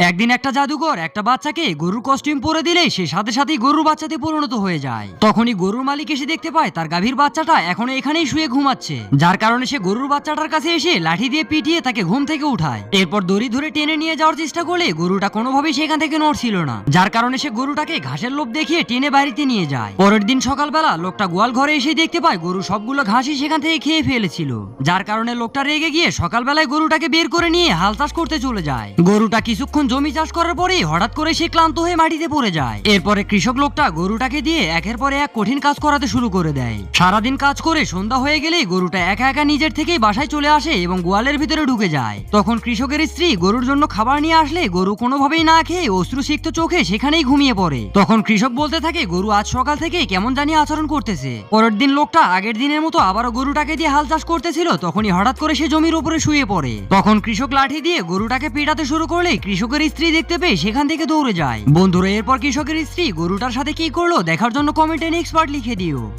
একদিন একটা জাদুকর একটা বাচ্চাকে গরুর কস্টিউম পরে দিলে সে সাথে সাথেই গরুর বাচ্চাতে পরিণত হয়ে যায়। তখনই গরুর মালিক এসে দেখতে পায়, তার গাভীর বাচ্চাটা এখনও এখানেই শুয়ে ঘুমাচ্ছে। যার কারণে সে গরুর বাচ্চাটার কাছে এসে লাঠি দিয়ে পিটিয়ে তাকে ঘুম থেকে উঠায়। এরপর দড়ি ধরে টেনে নিয়ে যাওয়ার চেষ্টা করলে গরুটা কোনোভাবেই সেখান থেকে নড়ছিল না। যার কারণে সে গরুটাকে ঘাসের লোভ দেখিয়ে টেনে বাড়িতে নিয়ে যায়। পরের দিন সকালবেলা লোকটা গোয়াল ঘরে এসে দেখতে পায়, গরু সবগুলো ঘাসই সেখান থেকে খেয়ে ফেলেছিল। যার কারণে লোকটা রেগে গিয়ে সকালবেলায় গরুটাকে বের করে নিয়ে হাল চাষ করতে চলে যায়। গরুটা কিছুক্ষণ জমি চাষ করার পরে হঠাৎ করে সে ক্লান্ত হয়ে মাটিতে পড়ে যায়। এরপরে কৃষক লোকটা গরুটাকে দিয়ে একের পরে এক কঠিন কাজ করাতে শুরু করে দেয়। সারাদিন কাজ করে সন্ধ্যা হয়ে গেলেই গরুটা একা একা নিজের থেকেই বাসায় চলে আসে এবং গোয়ালের ভিতরে ঢুকে যায়। তখন কৃষকের স্ত্রী গরুর জন্য খাবার নিয়ে আসলে গরু কোনোভাবেই না খেয়ে অশ্রু সিক্ত চোখে সেখানেই ঘুমিয়ে পড়ে। তখন কৃষক বলতে থাকে, গরু আজ সকাল থেকে কেমন জানি আচরণ করতেছে। পরের দিন লোকটা আগের দিনের মতো আবারও গরুটাকে দিয়ে হাল চাষ করতেছিল, তখনই হঠাৎ করে সে জমির উপরে শুয়ে পড়ে। তখন কৃষক লাঠি দিয়ে গরুটাকে পেটাতে শুরু করলে কৃষকের স্ত্রী দেখতে পেয়ে সেখান থেকে দৌড়ে যায়। বন্ধুরা, এরপর কৃষকের স্ত্রী গরুটার সাথে কি করল দেখার জন্য কমেন্টে এক্সপার্ট লিখে দিও।